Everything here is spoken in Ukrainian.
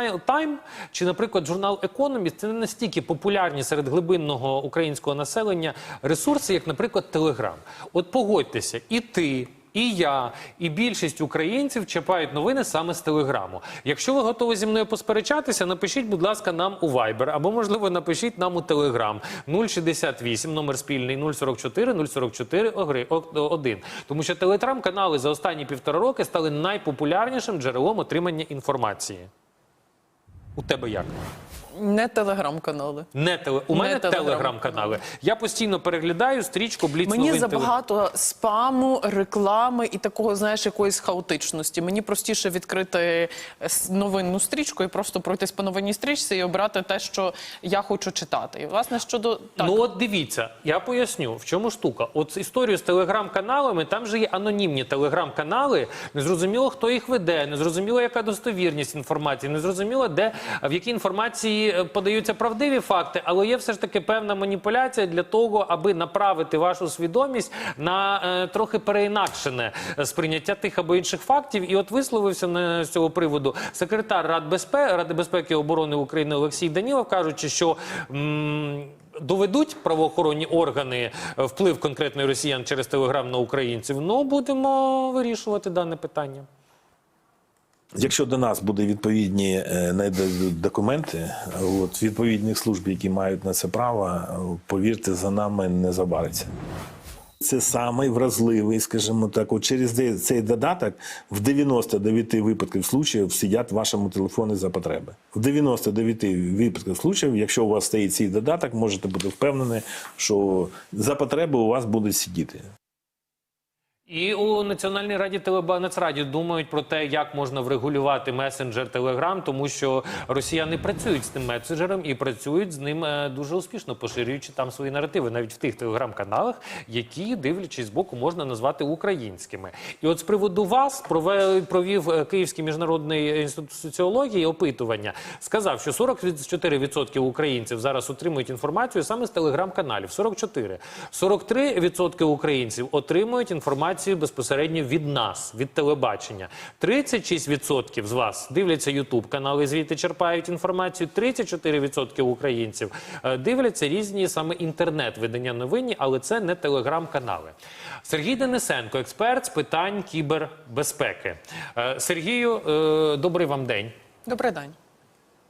Time чи, наприклад, журнал Економіст це не настільки популярні серед глибинного українського населення ресурси, як, наприклад, Телеграм. От погодьтеся, і ти. І я, і більшість українців чіпають новини саме з телеграму. Якщо ви готові зі мною посперечатися, напишіть, будь ласка, нам у Viber, або можливо напишіть нам у Telegram 068, номер спільний 044 044 огри- о- 1. Тому що телеграм-канали за останні півтора роки стали найпопулярнішим джерелом отримання інформації. У тебе як? Не телеграм-канали. Не теле... У мене телеграм-канали. Я постійно переглядаю стрічку Бліц Мені новин забагато спаму, реклами і такого, знаєш, якоїсь хаотичності. Мені простіше відкрити е, с- новинну стрічку і просто пройтись по новинній стрічці і обрати те, що я хочу читати. І власне щодо так. Ну от дивіться, я поясню, в чому штука. От історію з телеграм-каналами, там же є анонімні телеграм-канали. Незрозуміло, хто їх веде, незрозуміло, яка достовірність інформації, незрозуміло, де в якій інформації е, подаються правдиві факти, але є все ж таки певна маніпуляція для того, аби направити вашу свідомість на е, трохи переінакшене е, сприйняття тих або інших фактів. І от висловився на цього приводу секретар Рад безпеки Ради безпеки і оборони України Олексій Данілов, кажучи, що. Доведуть правоохоронні органи вплив конкретної росіян через телеграм на українців. Ну будемо вирішувати дане питання. Якщо до нас буде відповідні е, документи, от відповідних служб, які мають на це право, повірте, за нами не забариться. Це самий вразливий, скажімо так, от через цей додаток в 99 випадків случаїв сидять вашому телефоні за потреби. В 99 випадків случаїв, якщо у вас стоїть цей додаток, можете бути впевнені, що за потреби у вас будуть сидіти. І у Національній раді телеба Нацраді думають про те, як можна врегулювати месенджер Телеграм, тому що росіяни працюють з тим месенджером і працюють з ним е, дуже успішно, поширюючи там свої наративи, навіть в тих телеграм-каналах, які, дивлячись з боку, можна назвати українськими. І от з приводу вас прове- провів е, Київський міжнародний інститут соціології опитування. Сказав, що 44% українців зараз отримують інформацію саме з телеграм-каналів. 44. 43% українців отримують інформацію безпосередньо від нас, від телебачення. 36% з вас дивляться Ютуб канали, звідти черпають інформацію. 34% українців е, дивляться різні саме інтернет-видання новинні, але це не телеграм-канали. Сергій Денисенко, експерт з питань кібербезпеки. Е, Сергію, е, добрий вам день. Добрий день.